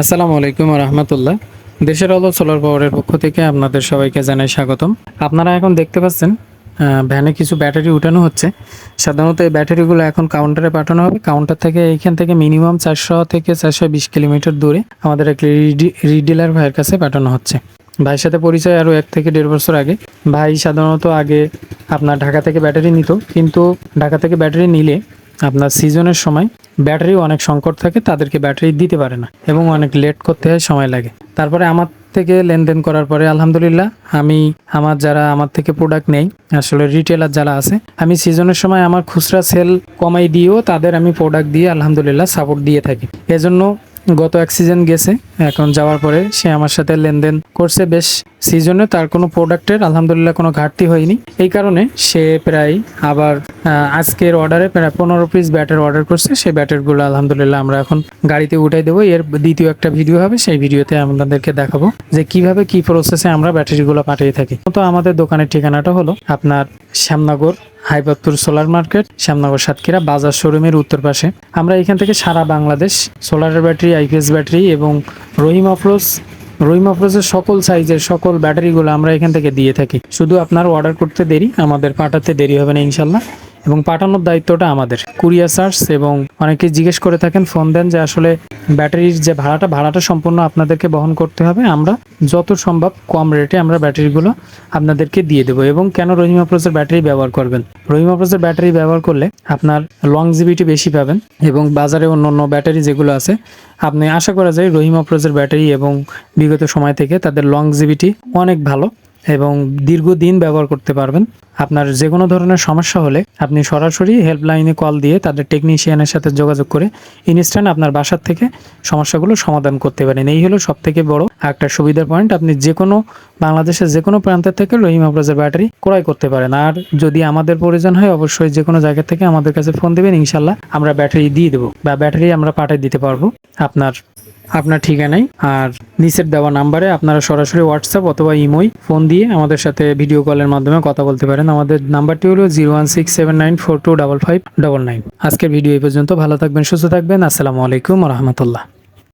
আসসালামু আলাইকুম রহমতুল্লাহ। দেশের আলো সোলার পাওয়ারের পক্ষ থেকে আপনাদের সবাইকে জানাই স্বাগতম। আপনারা এখন দেখতে পাচ্ছেন ভ্যানে কিছু ব্যাটারি উঠানো হচ্ছে। সাধারণত এই ব্যাটারিগুলো এখন কাউন্টারে পাঠানো হবে। কাউন্টার থেকে এইখান থেকে মিনিমাম চারশো থেকে চারশো বিশ কিলোমিটার দূরে আমাদের এক রিডিলার ভাইয়ের কাছে পাঠানো হচ্ছে। ভাইয়ের সাথে পরিচয় আরও এক থেকে দেড় বছর আগে। ভাই সাধারণত আগে আপনার ঢাকা থেকে ব্যাটারি নিত, কিন্তু ঢাকা থেকে ব্যাটারি নিলে আপনার সিজনের সময় ব্যাটারি অনেক সংকট থাকে, তাদেরকে ব্যাটারি দিতে পারে না এবং অনেক লেট করতে হয়, সময় লাগে। তারপরে আমার থেকে লেনদেন করার পরে আলহামদুলিল্লাহ আমি, আমার যারা আমার থেকে প্রোডাক্ট নেই, আসলে রিটেলার যারা আছে, আমি সিজনের সময় আমার খুচরা সেল কমাই দিয়েও তাদের আমি প্রোডাক্ট দিয়ে আলহামদুলিল্লাহ সাপোর্ট দিয়ে থাকি। এজন্য গত এক সিজন গেছে, এখন যাওয়ার পরে সে আমার সাথে লেনদেন করছে বেশ সিজনে তার কোনো প্রোডাক্টের আলহামদুলিল্লাহ কোনো ঘাটতি হয়নি। এই কারণে সে প্রায় আবার আজকের অর্ডারে প্রায় পনেরো পিস ব্যাটের অর্ডার করছে। সেই ব্যাটারগুলো আলহামদুলিল্লাহ আমরা এখন গাড়িতে উঠাই দেবো। এর দ্বিতীয় একটা ভিডিও হবে, সেই ভিডিওতে আপনাদেরকে দেখাবো যে কীভাবে কি প্রসেসে আমরা ব্যাটারিগুলো পাঠিয়ে থাকি। তো আমাদের দোকানের ঠিকানাটা হলো আপনার শ্যামনগর হাইপাত্তুর সোলার মার্কেট, শ্যামনগর সাতক্ষীরা বাজার শোরুমের উত্তর পাশে। আমরা এখান থেকে সারা Bangladesh solar battery, IPS battery এবং রহিম অফরোজ, রহিম অফরোজের সকল সাইজের সকল ব্যাটারিগুলো আমরা এখান থেকে দিয়ে থাকি। শুধু আপনার অর্ডার করতে দেরি, আমাদের পাঠাতে দেরি হবে না, ইনশাল্লাহ। এবং পাঠানোর দায়িত্বটা আমাদের। কুরিয়ার চার্জ এবং অনেকে জিজ্ঞেস করে থাকেন, ফোন দেন যে আসলে ব্যাটারির যে ভাড়াটা ভাড়াটা সম্পূর্ণ আপনাদেরকে বহন করতে হবে। আমরা যত সম্ভব কম রেটে আমরা ব্যাটারিগুলো আপনাদেরকে দিয়ে দেবো। এবং কেন রহিম অফরোজের ব্যাটারি ব্যবহার করবেন? রহিম অফরোজের ব্যাটারি ব্যবহার করলে আপনার লংজিভিটি বেশি পাবেন এবং বাজারে অন্য অন্য ব্যাটারি যেগুলো আছে, আপনি আশা করা যায় রহিম অফরোজের ব্যাটারি এবং বিগত সময় থেকে তাদের লংজিভিটি অনেক ভালো। এবং দীর্ঘদিন ব্যবহার করতে পারবেন। আপনার যে কোনো ধরনের সমস্যা হলে আপনি সরাসরি হেল্পলাইনে কল দিয়ে তাদের টেকনিশিয়ানের সাথে যোগাযোগ করে ইনস্ট্যান্ট আপনার বাসার থেকে সমস্যাগুলো সমাধান করতে পারেন। এই হলো সব থেকে বড় একটা সুবিধার পয়েন্ট। আপনি যে কোনো বাংলাদেশের যে কোনো প্রান্তের থেকে রহিম আফরোজের ব্যাটারি ক্রয় করতে পারেন। আর যদি আমাদের প্রয়োজন হয়, অবশ্যই যে কোনো জায়গা থেকে আমাদের কাছে ফোন দেবেন। ইনশাল্লাহ আমরা ব্যাটারি দিয়ে দেবো বা ব্যাটারি আমরা পাঠিয়ে দিতে পারব আপনার আপনার ঠিকানায় আর নিচের দেওয়া নাম্বারে আপনারা সরাসরি হোয়াটসঅ্যাপ অথবা ইমোই ফোন দিয়ে আমাদের সাথে ভিডিও কলের মাধ্যমে কথা বলতে পারেন। আমাদের নাম্বারটি হলো zero one six seven nine four two double five double nine. আজকের ভিডিও এই পর্যন্ত। ভালো থাকবেন, সুস্থ থাকবেন। আসসালামু আলাইকুম রহমতুল্লাহ।